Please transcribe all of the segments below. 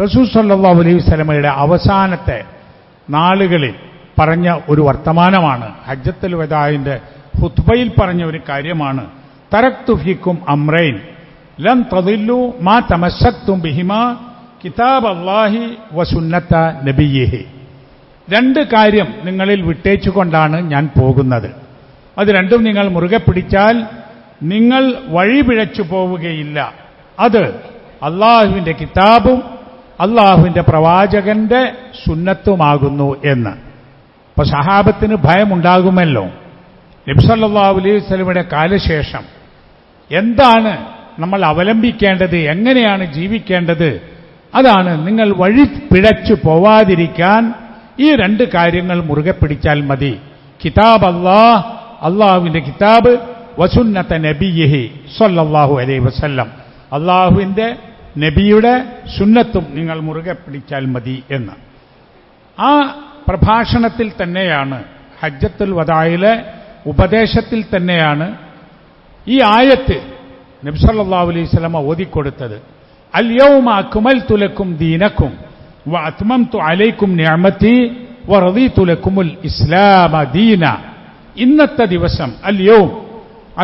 റസൂൽ സല്ലാ അലൈഹി വസല്ലമയുടെ അവസാനത്തെ നാളുകളിൽ പറഞ്ഞ ഒരു വർത്തമാനമാണ്. ഹജ്ജത്തുൽ വദായിന്റെ ഹുത്ബയിൽ പറഞ്ഞ ഒരു കാര്യമാണ്. തറക്തു ഫീക്കും അമ്രൈൻ ലം തതില്ലു മാ തമസത്തും ബിഹിമ കിതാബ് അല്ലാഹി വസുന്നത്ത നബിയേഹി രണ്ട് കാര്യം നിങ്ങളിൽ വിട്ടേച്ചുകൊണ്ടാണ് ഞാൻ പോകുന്നത്. അത് രണ്ടും നിങ്ങൾ മുറുകെ പിടിച്ചാൽ നിങ്ങൾ വഴിപിഴച്ചു പോവുകയില്ല. അത് അള്ളാഹുവിന്റെ കിതാബും അള്ളാഹുവിന്റെ പ്രവാചകന്റെ സുന്നത്തുമാകുന്നു എന്ന്. അപ്പൊ സഹാബത്തിന് ഭയമുണ്ടാകുമല്ലോ. നബ്സല്ലാ അലൈഹി സ്വലമിയുടെ കാലശേഷം എന്താണ് നമ്മൾ അവലംബിക്കേണ്ടത് എങ്ങനെയാണ് ജീവിക്കേണ്ടത്? അതാണ് നിങ്ങൾ വഴി പിഴച്ചു പോവാതിരിക്കാൻ ഈ രണ്ട് കാര്യങ്ങൾ മുറുകെ പിടിച്ചാൽ മതി. കിതാബ് അള്ളാഹ് അള്ളാഹുവിന്റെ കിതാബ് വസുന്നത്ത നബിയഹി സല്ലല്ലാഹു അലൈഹി വസല്ലം. അള്ളാഹുവിന്റെ നബിയുടെ സുന്നത്തും നിങ്ങൾ മുറുകെ പിടിച്ചാൽ മതി എന്ന്. ആ പ്രഭാഷണത്തിൽ തന്നെയാണ് ഹജ്ജത്തുൽ വദായിലെ ഉപദേശത്തിൽ തന്നെയാണ് ഈ ആയത്ത് നബ്സല്ലാ അലൈഹി സ്വലമ ഓതിക്കൊടുത്തത്. അല്യൗമ അക്മൽ തുലക്കും ദീനക്കും വ അത്മംതു അലൈക്കും നിഅമതി വ തുലക്കുമുൽ ലക്കുമുൽ ഇസ്ലാമ ദീന. ഇന്നത്തെ ദിവസം അല്യവും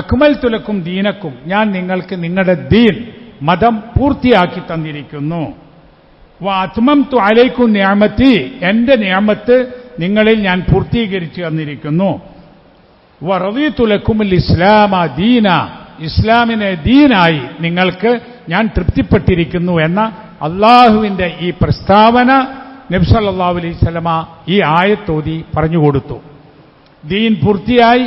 അക്മൽ തുലക്കും ദീനക്കും ഞാൻ നിങ്ങൾക്ക് നിങ്ങളുടെ ദീൻ മതം പൂർത്തിയാക്കി തന്നിരിക്കുന്നു. ആത്മം തു അലൈക്കും നിഅമതി എന്റെ നിയമത്ത് നിങ്ങളിൽ ഞാൻ പൂർത്തീകരിച്ചു തന്നിരിക്കുന്നു. വ റദീതു ലക്കുമുൽ ഇസ്ലാമ ദീന. ഇസ്ലാമിനെ ദീനായി നിങ്ങൾക്ക് ഞാൻ തൃപ്തിപ്പെട്ടിരിക്കുന്നു എന്ന അള്ളാഹുവിന്റെ ഈ പ്രസ്താവന നബ്സല്ലാ അലൈഹി സ്വലമ ഈ ആയത്തോതി പറഞ്ഞുകൊടുത്തു ദീൻ പൂർത്തിയായി.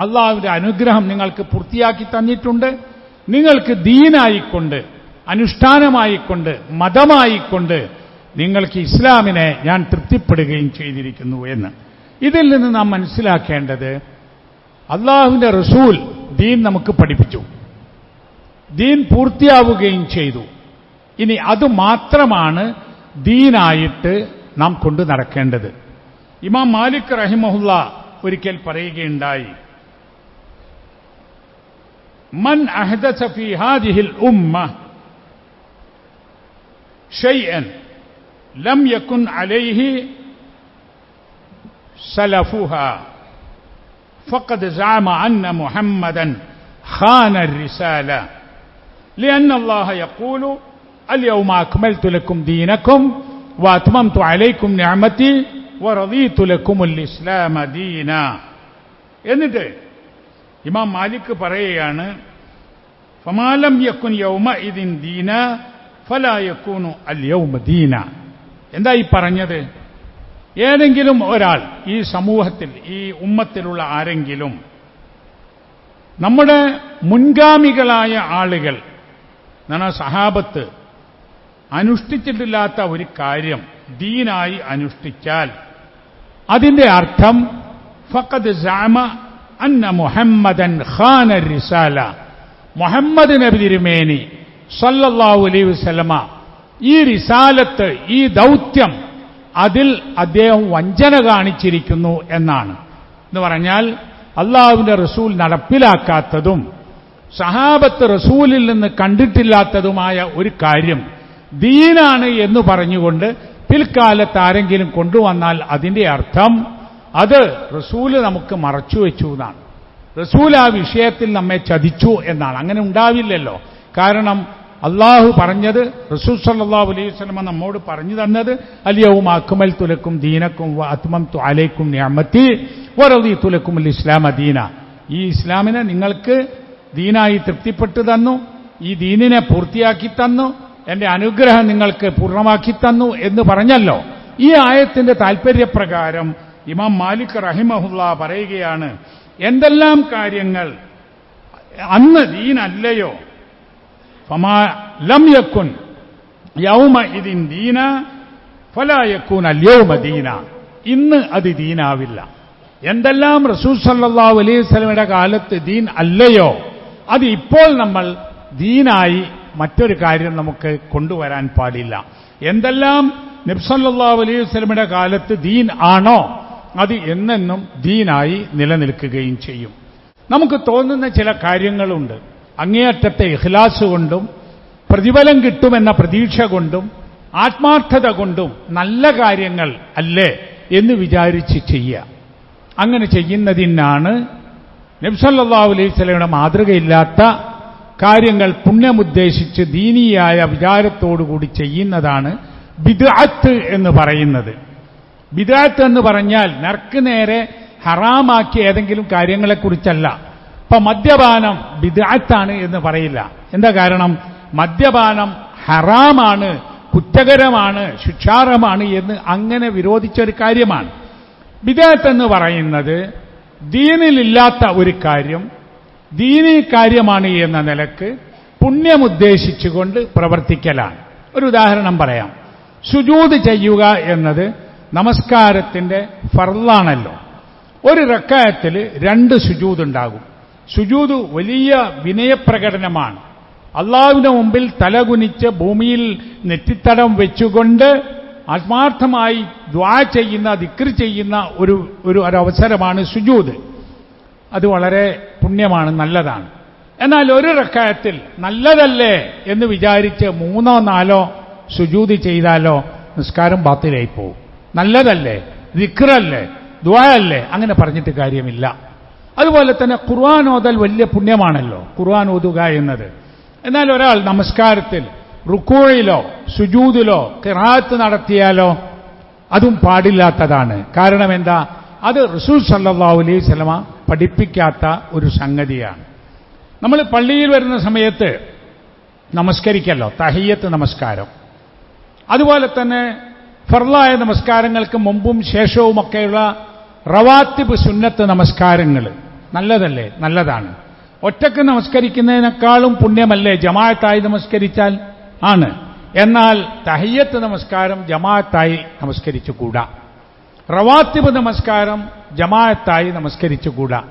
അള്ളാഹുവിന്റെ അനുഗ്രഹം നിങ്ങൾക്ക് പൂർത്തിയാക്കി തന്നിട്ടുണ്ട്. നിങ്ങൾക്ക് ദീനായിക്കൊണ്ട് അനുഷ്ഠാനമായിക്കൊണ്ട് മതമായിക്കൊണ്ട് നിങ്ങൾക്ക് ഇസ്ലാമിനെ ഞാൻ തൃപ്തിപ്പെടുകയും ചെയ്തിരിക്കുന്നു എന്ന്. ഇതിൽ നിന്ന് നാം മനസ്സിലാക്കേണ്ടത് അള്ളാഹുവിന്റെ റസൂൽ ദീൻ നമുക്ക് പഠിപ്പിച്ചു. ദീൻ പൂർത്തിയാവുകയും ചെയ്തു. ഇനി അത് മാത്രമാണ് ദീനായിട്ട് നാം കൊണ്ടു നടക്കേണ്ടത്. ഇമാം മാലിക് റഹിമഹുല്ല ഒരിക്കൽ പറയുകയുണ്ടായി മൻ അഹദസ ഫി ഹാദിഹിൽ ഉമ്മ ഷൈഅൻ ലം യകുൻ അലൈഹി സലഫുഹാ فقد زعم أن محمدا خان الرسالة لأن الله يقول اليوم أكملت لكم دينكم وأتممت عليكم نعمتي ورضيت لكم الإسلام دينا എന്നിട്ട് ഇമാം മാലിക് പറയുകയാണ് ഫമാലം യക്കുൻ യൗമ ഇതിൻ ദീന ഫലാ യക്കൂനു അൽ യൗമ ദീന. എന്താ ഈ പറഞ്ഞത്? ഏതെങ്കിലും ഒരാൾ ഈ സമൂഹത്തിൽ ഈ ഉമ്മത്തിലുള്ള ആരെങ്കിലും നമ്മുടെ മുൻഗാമികളായ ആളുകൾ എന്നാണ് സഹാബത്ത് അനുഷ്ഠിച്ചിട്ടില്ലാത്ത ഒരു കാര്യം ദീനായി അനുഷ്ഠിച്ചാൽ അതിന്റെ അർത്ഥം ഫക്കത് സാമ അന്ന മുഹമ്മദൻ ഖാന റിസാല. മുഹമ്മദ് നബി തിരുമേനി സല്ലല്ലാഹു അലൈഹി വസല്ലമ ഈ റിസാലത്ത് ഈ ദൗത്യം അതിൽ അദ്ദേഹം വഞ്ചന കാണിച്ചിരിക്കുന്നു എന്നാണ്. എന്ന് പറഞ്ഞാൽ അള്ളാഹുവിന്റെ റസൂൽ നടപ്പിലാക്കാത്തതും സഹാബത്ത് റസൂലിൽ നിന്ന് കണ്ടിട്ടില്ലാത്തതുമായ ഒരു കാര്യം ദീനാണ് എന്ന് പറഞ്ഞുകൊണ്ട് പിൽക്കാലത്ത് ആരെങ്കിലും കൊണ്ടുവന്നാൽ അതിന്റെ അർത്ഥം അത് റസൂൽ നമുക്ക് മറച്ചു വെച്ചു എന്നാണ്. റസൂൽ ആ വിഷയത്തിൽ നമ്മെ ചതിച്ചു എന്നാണ്. അങ്ങനെ ഉണ്ടാവില്ലല്ലോ. കാരണം അള്ളാഹു പറഞ്ഞത് റസൂൽ സല്ലാഹു അലൈഹി വസ്ലമ നമ്മോട് പറഞ്ഞു തന്നത് അലിയവും അക്മൽ തുലക്കും ദീനക്കും അത്മം അലൈക്കും ഞാമത്തി വറദി തുലക്കും ഇസ്ലാം ദീന. ഈ ഇസ്ലാമിനെ നിങ്ങൾക്ക് ദീനായി തൃപ്തിപ്പെട്ടു തന്നു ഈ ദീനിനെ പൂർത്തിയാക്കി തന്നു എന്റെ അനുഗ്രഹം നിങ്ങൾക്ക് പൂർണമാക്കി തന്നു എന്ന് പറഞ്ഞല്ലോ. ഈ ആയത്തിന്റെ താൽപര്യപ്രകാരം ഇമാം മാലിക് റഹിമഹുല്ല പറയുകയാണ് എന്തെല്ലാം കാര്യങ്ങൾ? അന്ന് ദീനല്ലയോ? ഫമാ ലം യൗമ ഇതിൻ ദീന ഫലായക്കുൻ അല്യൗമ ദീന. ഇന്ന് അത് ദീനാവില്ല. എന്തെല്ലാം റസൂൽ സല്ലാ അലൈഹി വസല്ലമയുടെ കാലത്ത് ദീൻ അല്ലയോ? അത് ഇപ്പോൾ നമ്മൾ ദീനായി മറ്റൊരു കാര്യം നമുക്ക് കൊണ്ടുവരാൻ പാടില്ല. എന്തെല്ലാം നിബ്സല്ലാ അലൈഹി വസല്ലമയുടെ കാലത്ത് ദീൻ ആണോ? അത് എന്നെന്നും ദീനായി നിലനിൽക്കുകയും ചെയ്യും. നമുക്ക് തോന്നുന്ന ചില കാര്യങ്ങളുണ്ട്. അങ്ങേയറ്റത്തെ ഇഖ്ലാസ് കൊണ്ടും പ്രതിഫലം കിട്ടുമെന്ന പ്രതീക്ഷ കൊണ്ടും ആത്മാർത്ഥത കൊണ്ടും നല്ല കാര്യങ്ങൾ അല്ലേ എന്ന് വിചാരിച്ച് ചെയ്യുക അങ്ങനെ ചെയ്യുന്നതിനാണ് നബ്സല്ലാ അലൈഹി സ്വലയുടെ മാതൃകയില്ലാത്ത കാര്യങ്ങൾ പുണ്യമുദ്ദേശിച്ച് ദീനീയായ വിചാരത്തോടുകൂടി ചെയ്യുന്നതാണ് ബിദ്അത്ത് എന്ന് പറയുന്നത്. ബിദ്അത്ത് എന്ന് പറഞ്ഞാൽ നർക്ക് നേരെ ഹറാമാക്കിയ ഏതെങ്കിലും കാര്യങ്ങളെക്കുറിച്ചല്ല. ഇപ്പൊ മദ്യപാനം ബിദാത്താണ് എന്ന് പറയില്ല. എന്താ കാരണം? മദ്യപാനം ഹറാമാണ് കുറ്റകരമാണ് ശിക്ഷാർഹമാണ് എന്ന് അങ്ങനെ വിരോധിച്ച ഒരു കാര്യമാണ്. ബിദാത്ത് എന്ന് പറയുന്നത് ദീനിലില്ലാത്ത ഒരു കാര്യം ദീനി കാര്യമാണ് എന്ന നിലയ്ക്ക് പുണ്യമുദ്ദേശിച്ചുകൊണ്ട് പ്രവർത്തിക്കലാണ്. ഒരു ഉദാഹരണം പറയാം. സുജൂത് ചെയ്യുക എന്നത് നമസ്കാരത്തിന്റെ ഫർലാണല്ലോ. ഒരു റക്കായത്തിൽ രണ്ട് സുജൂത് ഉണ്ടാകും സുജൂത് വലിയ വിനയപ്രകടനമാണ്. അള്ളാവിന് മുമ്പിൽ തലകുനിച്ച് ഭൂമിയിൽ നെറ്റിത്തടം വെച്ചുകൊണ്ട് ആത്മാർത്ഥമായി ദ്വാ ചെയ്യുന്ന ദിക്ർ ചെയ്യുന്ന ഒരു ഒരു ഒരവസരമാണ് സുജൂത്. അത് വളരെ പുണ്യമാണ് നല്ലതാണ്. എന്നാൽ ഒരു റക്കായത്തിൽ നല്ലതല്ലേ എന്ന് വിചാരിച്ച് മൂന്നോ നാലോ സുജൂതി ചെയ്താലോ നിസ്കാരം ബാത്തിലായി പോകും നല്ലതല്ലേ? വിക്രല്ലേ ദ്വായല്ലേ അങ്ങനെ പറഞ്ഞിട്ട് കാര്യമില്ല. അതുപോലെ തന്നെ ഖുർആൻ ഓതൽ വലിയ പുണ്യമാണല്ലോ. ഖുർആൻ ഓതുക എന്നത്. എന്നാൽ ഒരാൾ നമസ്കാരത്തിൽ റുക്കോയിലോ സുജൂതിലോ കിറാത്ത് നടത്തിയാലോ അതും പാടില്ലാത്തതാണ്. കാരണം എന്താ? അത് റസൂൽ സല്ലാ അലൈഹി സ്വലമ പഠിപ്പിക്കാത്ത ഒരു സംഗതിയാണ്. നമ്മൾ പള്ളിയിൽ വരുന്ന സമയത്ത് നമസ്കരിക്കല്ലോ. തഹയ്യത്ത് നമസ്കാരം. അതുപോലെ തന്നെ ഫർലായ നമസ്കാരങ്ങൾക്ക് മുമ്പും ശേഷവുമൊക്കെയുള്ള റവാത്തിബ് സുന്നത്ത് നമസ്കാരങ്ങൾ നല്ലതല്ലേ? നല്ലതാണ്. ഒറ്റയ്ക്ക് നമസ്കരിക്കുന്നതിനേക്കാളും പുണ്യമല്ലേ? ജമാഅത്തായി നമസ്കരിച്ചാൽ ആണ്. എന്നാൽ തഹയ്യത്ത് നമസ്കാരം ജമാഅത്തായി നമസ്കരിച്ചുകൂടാ. റവാത്തിബ് നമസ്കാരം ജമാഅത്തായി നമസ്കരിച്ചുകൂടാ.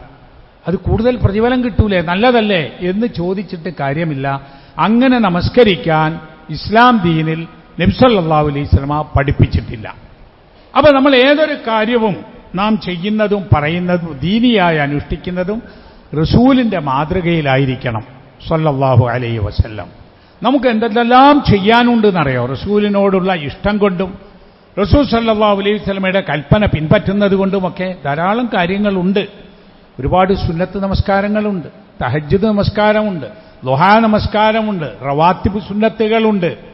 അത് കൂടുതൽ പ്രതിഫലം കിട്ടൂലേ? നല്ലതല്ലേ? എന്ന് ചോദിച്ചിട്ട് കാര്യമില്ല. അങ്ങനെ നമസ്കരിക്കാൻ ഇസ്ലാം ദീനിൽ നബ്സല്ലാ അലൈഹി സ്വലമ പഠിപ്പിച്ചിട്ടില്ല. അപ്പൊ നമ്മൾ ഏതൊരു കാര്യവും നാം ചെയ്യുന്നതും പറയുന്നതും ദീനിയായി അനുഷ്ഠിക്കുന്നതും റസൂലിന്റെ മാതൃകയിലായിരിക്കണം. സല്ലല്ലാഹു അലൈഹി വസല്ലം. നമുക്ക് എന്തെല്ലാം ചെയ്യാനുണ്ടെന്നറിയോ? റസൂലിനോടുള്ള ഇഷ്ടം കൊണ്ടും റസൂൽ സല്ലല്ലാഹു അലൈഹി വസല്ലമയുടെ കൽപ്പന പിൻപറ്റുന്നത് കൊണ്ടുമൊക്കെ ധാരാളം കാര്യങ്ങളുണ്ട്. ഒരുപാട് സുന്നത്ത് നമസ്കാരങ്ങളുണ്ട് തഹജ്ജുദ് നമസ്കാരമുണ്ട് ലൊഹാ നമസ്കാരമുണ്ട് റവാത്തിബ് സുന്നത്തുകളുണ്ട്.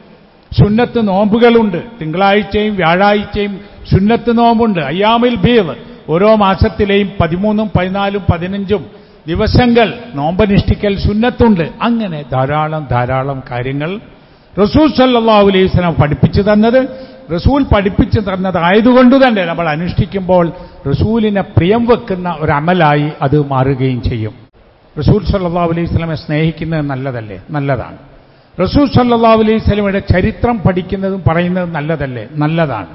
സുന്നത്ത് നോമ്പുകളുണ്ട്. തിങ്കളാഴ്ചയും വ്യാഴാഴ്ചയും സുന്നത്ത് നോമ്പുണ്ട്. അയ്യാമിൽ ബീർ. ഓരോ മാസത്തിലെയും പതിമൂന്നും പതിനാലും പതിനഞ്ചും ദിവസങ്ങൾ നോമ്പനുഷ്ഠിക്കൽ സുന്നത്തുണ്ട്. അങ്ങനെ ധാരാളം ധാരാളം കാര്യങ്ങൾ റസൂൽ സല്ലാഹു അലൈഹി സ്വലം പഠിപ്പിച്ചു തന്നത്. റസൂൽ പഠിപ്പിച്ചു തന്നതായതുകൊണ്ട് തന്നെ നമ്മൾ അനുഷ്ഠിക്കുമ്പോൾ റസൂലിനെ പ്രിയം വെക്കുന്ന ഒരു അമലായി അത് മാറുകയും ചെയ്യും. റസൂൽ സല്ലാഹു അലൈഹി സ്വലമെ സ്നേഹിക്കുന്നത് നല്ലതല്ലേ? നല്ലതാണ്. റസൂൽ സല്ലാ അലൈഹി സ്വലമയുടെ ചരിത്രം പഠിക്കുന്നതും പറയുന്നതും നല്ലതല്ലേ? നല്ലതാണ്.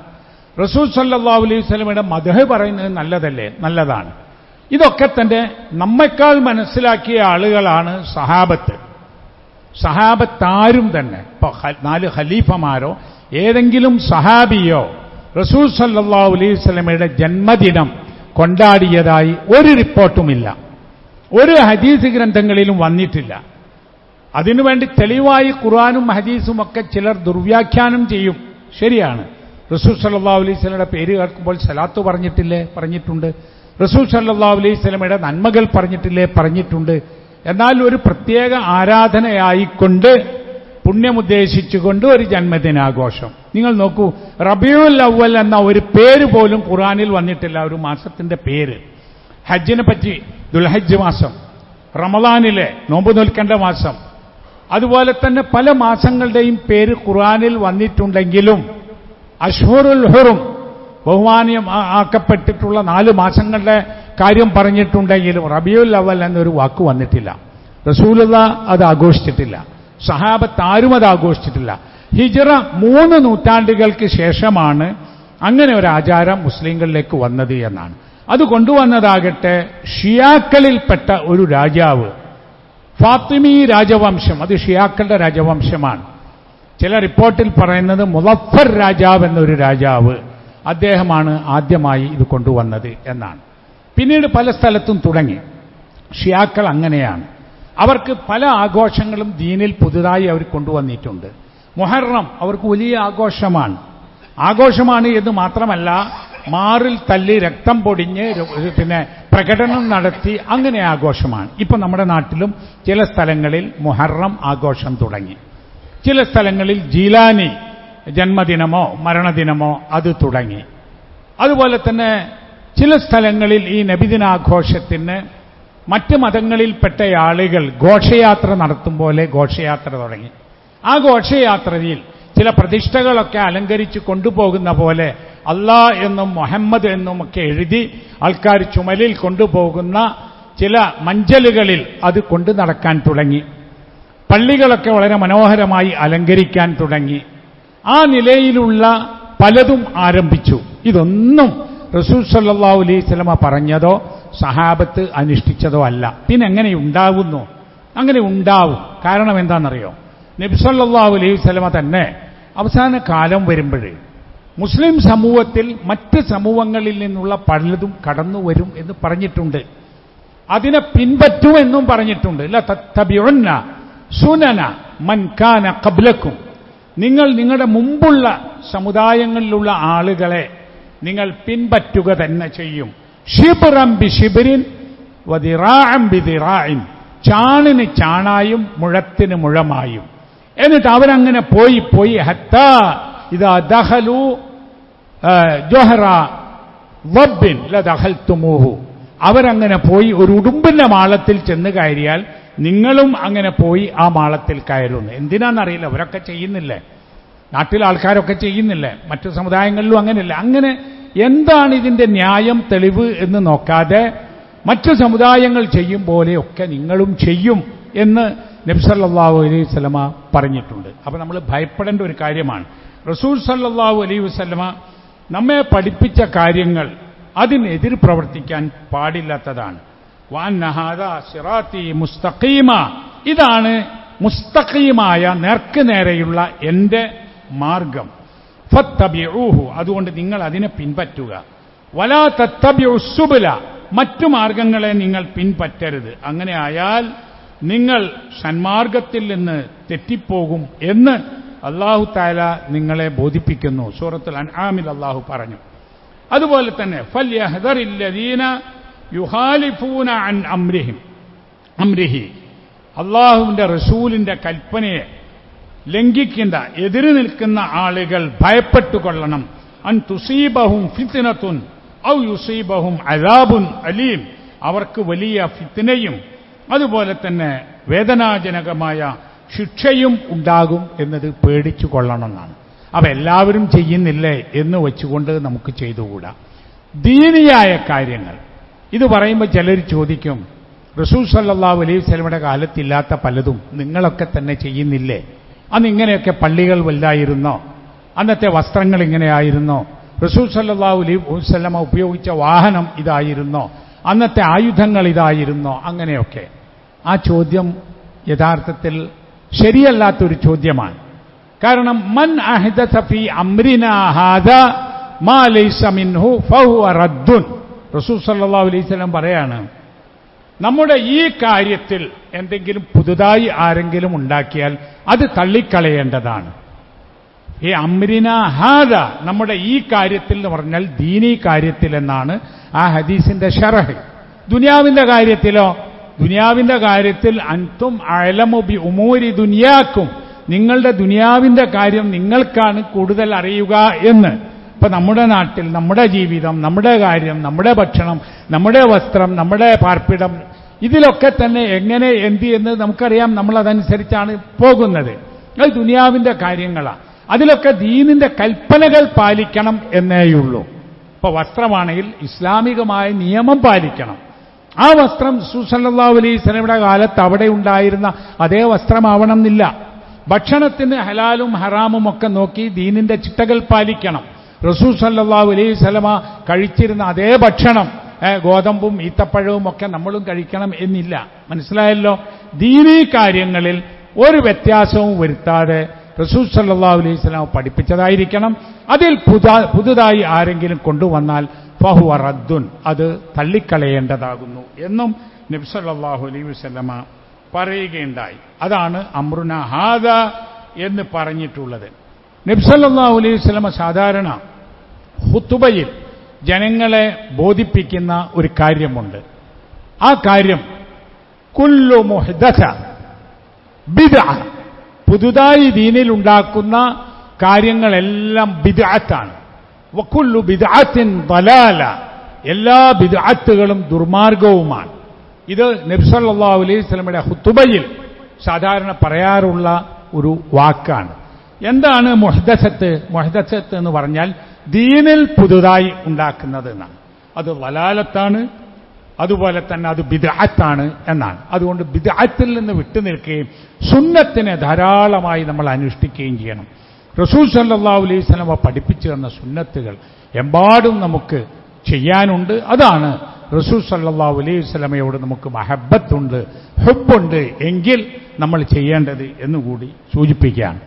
റസൂൽ സല്ലാ അലൈഹി സ്വലമയുടെ മധഹ് പറയുന്നത് നല്ലതല്ലേ? നല്ലതാണ്. ഇതൊക്കെ തന്നെ നമ്മെക്കാൾ മനസ്സിലാക്കിയ ആളുകളാണ് സഹാബത്ത്. സഹാബത്താരും തന്നെ. ഇപ്പൊ നാല് ഖലീഫമാരോ ഏതെങ്കിലും സഹാബിയോ റസൂൽ സല്ലാ അലൈഹി സ്വലമയുടെ ജന്മദിനം കൊണ്ടാടിയതായി ഒരു റിപ്പോർട്ടുമില്ല. ഒരു ഹദീസ് ഗ്രന്ഥങ്ങളിലും വന്നിട്ടില്ല. അതിനുവേണ്ടി തെളിവായി ഖുർആാനും ഹദീസും ഒക്കെ ചിലർ ദുർവ്യാഖ്യാനം ചെയ്യും. ശരിയാണ്. റസൂൽ സല്ലാ അലൈസ്ലയുടെ പേര് കേൾക്കുമ്പോൾ സലാത്ത് പറഞ്ഞിട്ടില്ലേ? പറഞ്ഞിട്ടുണ്ട്. റസൂൽ സല്ലാ അലൈസ്ലമയുടെ നന്മകൾ പറഞ്ഞിട്ടില്ലേ? പറഞ്ഞിട്ടുണ്ട്. എന്നാൽ ഒരു പ്രത്യേക ആരാധനയായിക്കൊണ്ട് പുണ്യമുദ്ദേശിച്ചുകൊണ്ട് ഒരു ജന്മദിനാഘോഷം. നിങ്ങൾ നോക്കൂ റബിയുൽ അവൽ എന്ന ഒരു പേര് പോലും ഖുറാനിൽ വന്നിട്ടില്ല. ഒരു മാസത്തിന്റെ പേര്. ഹജ്ജിനെ പറ്റി ദുൽഹജ്ജ് മാസം. റമദാനിലെ നോമ്പ് നോൽക്കേണ്ട മാസം. അതുപോലെ തന്നെ പല മാസങ്ങളുടെയും പേര് ഖുറാനിൽ വന്നിട്ടുണ്ടെങ്കിലും അഷ്ഹുറുൽ ഹുറും ബഹുമാനിയം ആക്കപ്പെട്ടിട്ടുള്ള നാല് മാസങ്ങളുടെ കാര്യം പറഞ്ഞിട്ടുണ്ടെങ്കിലും റബിയുൽ അവൽ എന്നൊരു വാക്ക് വന്നിട്ടില്ല. റസൂലുള്ള അത് ആഘോഷിച്ചിട്ടില്ല. സഹാബത്ത് ആരും അത് ആഘോഷിച്ചിട്ടില്ല. ഹിജറ മൂന്ന് നൂറ്റാണ്ടുകൾക്ക് ശേഷമാണ് അങ്ങനെ ഒരു ആചാരം മുസ്ലിങ്ങളിലേക്ക് വന്നത് എന്നാണ്. അത് കൊണ്ടുവന്നതാകട്ടെ ഷിയാക്കളിൽപ്പെട്ട ഒരു രാജാവ് ഫാത്തിമി രാജവംശം അത് ഷിയാക്കളുടെ രാജവംശമാണ്. ചില റിപ്പോർട്ടിൽ പറയുന്നത് മുലഫർ രാജാവ് എന്നൊരു രാജാവ് അദ്ദേഹമാണ് ആദ്യമായി ഇത് കൊണ്ടുവന്നത് എന്നാണ്. പിന്നീട് പല സ്ഥലത്തും തുടങ്ങി. ഷിയാക്കൾ അങ്ങനെയാണ്. അവർക്ക് പല ആഘോഷങ്ങളും ദീനിൽ പുതുതായി അവർ കൊണ്ടുവന്നിട്ടുണ്ട്. മൊഹറം അവർക്ക് വലിയ ആഘോഷമാണ്. ആഘോഷമാണ് എന്ന് മാത്രമല്ല മാറിൽ തല്ലി രക്തം പൊടിഞ്ഞ് പിന്നെ പ്രകടനം നടത്തി അങ്ങനെ ആഘോഷമാണ്. ഇപ്പൊ നമ്മുടെ നാട്ടിലും ചില സ്ഥലങ്ങളിൽ മുഹറം ആഘോഷം തുടങ്ങി. ചില സ്ഥലങ്ങളിൽ ജീലാനി ജന്മദിനമോ മരണദിനമോ അത് തുടങ്ങി. അതുപോലെ തന്നെ ചില സ്ഥലങ്ങളിൽ ഈ നബിദിനാഘോഷത്തിന് മറ്റ് മതങ്ങളിൽപ്പെട്ട ആളുകൾ ഘോഷയാത്ര നടത്തും പോലെ ഘോഷയാത്ര തുടങ്ങി. ആ ഘോഷയാത്രയിൽ ചില പ്രതിഷ്ഠകളൊക്കെ അലങ്കരിച്ച് കൊണ്ടുപോകുന്ന പോലെ അല്ലാ എന്നും മുഹമ്മദ് എന്നും ഒക്കെ എഴുതി ആൾക്കാർ ചുമലിൽ കൊണ്ടുപോകുന്ന ചില മഞ്ചലുകളിൽ അത് കൊണ്ടു നടക്കാൻ തുടങ്ങി. പള്ളികളൊക്കെ വളരെ മനോഹരമായി അലങ്കരിക്കാൻ തുടങ്ങി. ആ നിലയിലുള്ള പലതും ആരംഭിച്ചു. ഇതൊന്നും റസൂൽ സല്ലാ അലൈഹി സ്വലമ പറഞ്ഞതോ സഹാബത്ത് അനുഷ്ഠിച്ചതോ അല്ല. പിന്നെ എങ്ങനെ ഉണ്ടാവുന്നു അങ്ങനെ ഉണ്ടാവും. കാരണം എന്താണെന്നറിയോ? നബ്സല്ലാ അലൈഹി സ്വലമ തന്നെ അവസാന കാലം വരുമ്പോഴേ മുസ്ലിം സമൂഹത്തിൽ മറ്റ് സമൂഹങ്ങളിൽ നിന്നുള്ള പലതും കടന്നു വരും എന്ന് പറഞ്ഞിട്ടുണ്ട്. അതിനെ പിൻപറ്റുമെന്നും പറഞ്ഞിട്ടുണ്ട്. ല തത്തബിഉന്ന സുനന മൻകാന കബ്ലക്കും നിങ്ങൾ നിങ്ങളുടെ മുമ്പുള്ള സമുദായങ്ങളിലുള്ള ആളുകളെ നിങ്ങൾ പിൻപറ്റുക തന്നെ ചെയ്യും. ഷിബിറം ബി ഷിബിരിൻ വതിറാം ബി ദിറായിൻ ചാണിന് ചാണായും മുഴത്തിന് മുഴമായും. എന്നിട്ട് അവരങ്ങനെ പോയി പോയി ഹത്താ ഇതാ دخلوا ജോഹറ വബ്ബിൻ ലദഹൽത്തുമൂഹു അവരങ്ങനെ പോയി ഒരു ഉടുമ്പിന്റെ മാളത്തിൽ ചെന്ന് കയറിയാൽ നിങ്ങളും അങ്ങനെ പോയി ആ മാളത്തിൽ കയറുന്നു. എന്തിനാണെന്നറിയില്ല അവരൊക്കെ ചെയ്യുന്നില്ലേ? നാട്ടിലെ ആൾക്കാരൊക്കെ ചെയ്യുന്നില്ലേ? മറ്റു സമുദായങ്ങളിലും അങ്ങനെയല്ല? അങ്ങനെ എന്താണ് ഇതിന്റെ ന്യായം തെളിവ് എന്ന് നോക്കാതെ മറ്റു സമുദായങ്ങൾ ചെയ്യും പോലെയൊക്കെ നിങ്ങളും ചെയ്യും എന്ന് നബ്സല്ലാഹു അലൈഹി വസ്ലമ പറഞ്ഞിട്ടുണ്ട്. അപ്പോൾ നമ്മൾ ഭയപ്പെടേണ്ട ഒരു കാര്യമാണ്. റസൂൽ സല്ലാഹു അലൈഹി വസ്ലമ നമ്മെ പഠിപ്പിച്ച കാര്യങ്ങൾ അതിനെതിർ പ്രവർത്തിക്കാൻ പാടില്ലാത്തതാണ്. വാൻ നഹാദ സിറാത്തി മുസ്തഖീമ. ഇതാണ് മുസ്തഖീമായ നേർക്ക് നേരെയുള്ള എന്റെ മാർഗം. ഫത്തബിഊഹു. അതുകൊണ്ട് നിങ്ങൾ അതിനെ പിൻപറ്റുക. വലാ തത്തബിഉസുബുല മറ്റു മാർഗങ്ങളെ നിങ്ങൾ പിൻപറ്റരുത്. അങ്ങനെ ആയാൽ നിങ്ങൾ സന്മാർഗത്തിൽ നിന്ന് തെറ്റിപ്പോകും എന്ന് അള്ളാഹു താല നിങ്ങളെ ബോധിപ്പിക്കുന്നു. സൂറത്തുൽ അൻആമിൽ അള്ളാഹു പറഞ്ഞു. അതുപോലെ തന്നെ ഫല്യഹദറില്ലദീന യുഹാലിഫൂന അൻ അംരിഹിം. അംരിഹി അള്ളാഹുവിന്റെ റസൂലിന്റെ കൽപ്പനയെ ലംഘിക്കേണ്ട എതിര് നിൽക്കുന്ന ആളുകൾ ഭയപ്പെട്ടുകൊള്ളണം. അൻ തുസീബഹും ഫിത്തിനത്തുൻ ഔ യുസീബഹും അലാബുൻ അലീം. അവർക്ക് വലിയ ഫിത്തിനയും അതുപോലെ തന്നെ വേദനാജനകമായ ശിക്ഷയും ഉണ്ടാകും എന്നത് പേടിച്ചു കൊള്ളണമെന്നാണ്. അവ എല്ലാവരും ചെയ്യുന്നില്ലേ എന്ന് വെച്ചുകൊണ്ട് നമുക്ക് ചെയ്തുകൂടാ. ദീനിയായ കാര്യങ്ങൾ. ഇത് പറയുമ്പോൾ ചിലർ ചോദിക്കും റസൂൽ സല്ലാഹു അലൈഹി സ്വലമയുടെ കാലത്തില്ലാത്ത പലതും നിങ്ങളൊക്കെ തന്നെ ചെയ്യുന്നില്ലേ? അന്ന് ഇങ്ങനെയൊക്കെ പള്ളികൾ വലുതായിരുന്നോ? അന്നത്തെ വസ്ത്രങ്ങൾ ഇങ്ങനെയായിരുന്നോ? റസൂൽ സല്ലാഹു അലൈഹി വസ്ലമ ഉപയോഗിച്ച വാഹനം ഇതായിരുന്നോ? അന്നത്തെ ആയുധങ്ങൾ ഇതായിരുന്നോ? അങ്ങനെയൊക്കെ. ആ ചോദ്യം യഥാർത്ഥത്തിൽ ശരിയല്ലാത്തൊരു ചോദ്യമാണ്. കാരണം മൻ അഹിദ ഫീ അമ്രിനാഹാദ ഹാദ മാ ലൈസ മിൻഹു ഫഹുവ റദ്ദുൻ. റസൂൽ സല്ലാ അലൈസ്ലം പറയാണ് നമ്മുടെ ഈ കാര്യത്തിൽ എന്തെങ്കിലും പുതുതായി ആരെങ്കിലും ഉണ്ടാക്കിയാൽ അത് തള്ളിക്കളയേണ്ടതാണ്. ഈ അമ്രിന ഹാദ നമ്മുടെ ഈ കാര്യത്തിൽ എന്ന് പറഞ്ഞാൽ ദീനി കാര്യത്തിൽ എന്നാണ് ആ ഹദീസിന്റെ ഷറഹ്. ദുനിയാവിന്റെ കാര്യത്തിലോ? ദുനിയാവിന്റെ കാര്യത്തിൽ അൻതും അലമുബി ഉമൂരി ദുനിയാക്കും. നിങ്ങളുടെ ദുനിയാവിന്റെ കാര്യം നിങ്ങൾക്കാണ് കൂടുതൽ അറിയുക എന്ന്. ഇപ്പൊ നമ്മുടെ നാട്ടിൽ നമ്മുടെ ജീവിതം നമ്മുടെ കാര്യം നമ്മുടെ ഭക്ഷണം നമ്മുടെ വസ്ത്രം നമ്മുടെ പാർപ്പിടം ഇതിലൊക്കെ തന്നെ എങ്ങനെ എന്ത് എന്ന് നമുക്കറിയാം. നമ്മൾ അതനുസരിച്ചാണ് പോകുന്നത്. അത് ദുനിയാവിന്റെ കാര്യങ്ങളാണ് അതിലൊക്കെ ദീനിന്റെ കൽപ്പനകൾ പാലിക്കണം എന്നേയുള്ളൂ. ഇപ്പൊ വസ്ത്രമാണെങ്കിൽ ഇസ്ലാമികമായ നിയമം പാലിക്കണം. ആ വസ്ത്രം സുസല്ലാ അലൈഹി സ്വലയുടെ കാലത്ത് അവിടെ ഉണ്ടായിരുന്ന അതേ വസ്ത്രമാവണം എന്നില്ല ഭക്ഷണത്തിന് ഹലാലും ഹറാമും ഒക്കെ നോക്കി ദീനിന്റെ ചിട്ടകൾ പാലിക്കണം. റസൂ സല്ലാ അലൈഹി സ്വലമ കഴിച്ചിരുന്ന അതേ ഭക്ഷണം ഗോതമ്പും ഈത്തപ്പഴവും ഒക്കെ നമ്മളും കഴിക്കണം എന്നില്ല. മനസ്സിലായല്ലോ? ദീനീ കാര്യങ്ങളിൽ ഒരു വ്യത്യാസവും വരുത്താതെ റസൂൽ സല്ലാ അലൈഹി സ്വലാം പഠിപ്പിച്ചതായിരിക്കണം. അതിൽ പുതുതായി ആരെങ്കിലും കൊണ്ടുവന്നാൽ ഫഹു റദ്ദുൻ അത് തള്ളിക്കളയേണ്ടതാകുന്നു എന്നും നബ്സല്ലാഹു അലൈഹി വസല്ലമ പറയുകയുണ്ടായി. അതാണ് അമ്രുന ഹാദ എന്ന് പറഞ്ഞിട്ടുള്ളത്. നബ്സല്ലാഹു അലൈഹി വസ്ലമ സാധാരണ ഹുത്തുബയിൽ ജനങ്ങളെ ബോധിപ്പിക്കുന്ന ഒരു കാര്യമുണ്ട്. ആ കാര്യം കുല്ലു മുഹദ ബിദ പുതുതായി ദീനിൽ ഉണ്ടാക്കുന്ന കാര്യങ്ങളെല്ലാം ബിദാത്താണ് വക്കുല്ലു ബിദാത്തിൻ ദലാല. എല്ലാ ബിദാത്തുകളും ദുർമാർഗവുമാണ്. ഇത് നബ്സല്ലാ അലൈഹി ഹുത്തുബയിൽ സാധാരണ പറയാറുള്ള ഒരു വാക്കാണ്. എന്താണ് മൊഹദസത്ത്? മൊഹദസത്ത് എന്ന് പറഞ്ഞാൽ ദീനിൽ പുതുതായി ഉണ്ടാക്കുന്നത് എന്നാണ് അത് വലാലത്താണ് അതുപോലെ തന്നെ അത് ബിദഅത്താണ് എന്നാണ്. അതുകൊണ്ട് ബിദഅത്തിൽ നിന്ന് വിട്ടുനിൽക്കുകയും സുന്നത്തിനെ ധാരാളമായി നമ്മൾ അനുഷ്ഠിക്കുകയും ചെയ്യണം. റസൂൽ സല്ലാ അലൈഹി സ്വലമ പഠിപ്പിച്ചു തന്ന സുന്നത്തുകൾ എമ്പാടും നമുക്ക് ചെയ്യാനുണ്ട്. അതാണ് റസൂൽ സല്ലാ അലൈഹി സ്വലമയോട് നമുക്ക് മഹബത്തുണ്ട് ഹുബുണ്ട് എങ്കിൽ നമ്മൾ ചെയ്യേണ്ടത് എന്നുകൂടി സൂചിപ്പിക്കുകയാണ്.